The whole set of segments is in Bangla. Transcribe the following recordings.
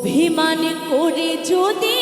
অভিমান করে যদি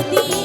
मोती